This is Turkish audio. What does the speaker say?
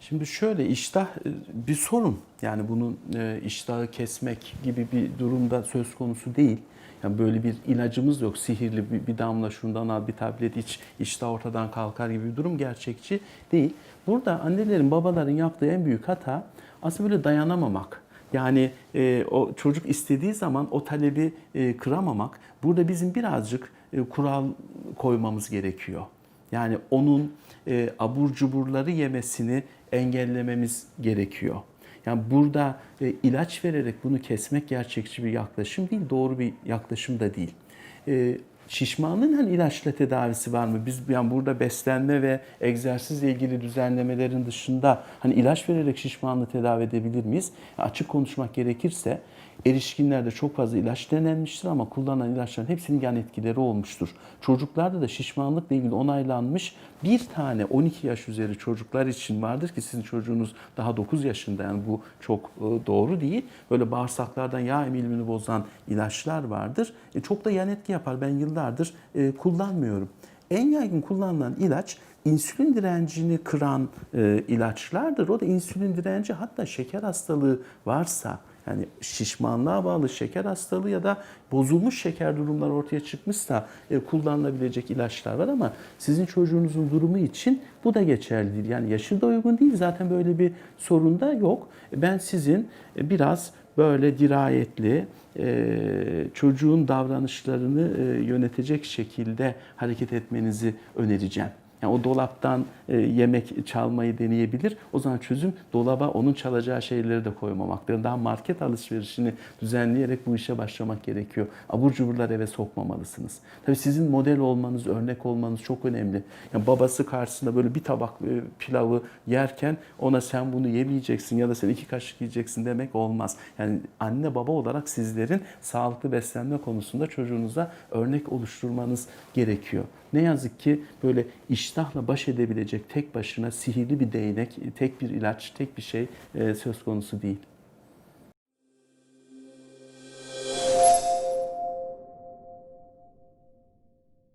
Şimdi şöyle iştah e, bir sorun. Yani bunun e, iştahı kesmek gibi bir durumda söz konusu değil. Yani böyle bir ilacımız yok. Sihirli bir, bir damla şundan al bir tablet iç iştah ortadan kalkar gibi bir durum gerçekçi değil. Burada annelerin babaların yaptığı en büyük hata aslında böyle dayanamamak. Yani e, o çocuk istediği zaman o talebi e, kıramamak. Burada bizim birazcık e, kural koymamız gerekiyor. Yani onun e, abur cuburları yemesini engellememiz gerekiyor. Yani burada e, ilaç vererek bunu kesmek gerçekçi bir yaklaşım değil, doğru bir yaklaşım da değil. E, şişmanlığın hani ilaçla tedavisi var mı? Biz yani burada beslenme ve egzersizle ilgili düzenlemelerin dışında hani ilaç vererek şişmanlığı tedavi edebilir miyiz? Açık konuşmak gerekirse erişkinlerde çok fazla ilaç denenmiştir ama kullanılan ilaçların hepsinin yan etkileri olmuştur. Çocuklarda da şişmanlıkla ilgili onaylanmış bir tane 12 yaş üzeri çocuklar için vardır ki sizin çocuğunuz daha 9 yaşında yani bu çok e, doğru değil. Böyle bağırsaklardan yağ emilimini bozan ilaçlar vardır. E, çok da yan etki yapar. Ben yıllardır e, kullanmıyorum. En yaygın kullanılan ilaç insülin direncini kıran e, ilaçlardır. O da insülin direnci hatta şeker hastalığı varsa yani şişmanlığa bağlı şeker hastalığı ya da bozulmuş şeker durumları ortaya çıkmışsa e, kullanılabilecek ilaçlar var ama sizin çocuğunuzun durumu için bu da geçerli değil. Yani yaşı da uygun değil zaten böyle bir sorun da yok. Ben sizin e, biraz böyle dirayetli, e, çocuğun davranışlarını e, yönetecek şekilde hareket etmenizi önereceğim. Yani o dolaptan e, yemek çalmayı deneyebilir. O zaman çözüm dolaba onun çalacağı şeyleri de koymamaktır. Daha market alışverişini düzenleyerek bu işe başlamak gerekiyor. Abur cuburlar eve sokmamalısınız. Tabii sizin model olmanız, örnek olmanız çok önemli. Yani babası karşısında böyle bir tabak e, pilavı yerken ona sen bunu yemeyeceksin ya da sen iki kaşık yiyeceksin demek olmaz. Yani anne baba olarak sizlerin sağlıklı beslenme konusunda çocuğunuza örnek oluşturmanız gerekiyor. Ne yazık ki böyle iştahla baş edebilecek tek başına sihirli bir değnek, tek bir ilaç, tek bir şey e, söz konusu değil.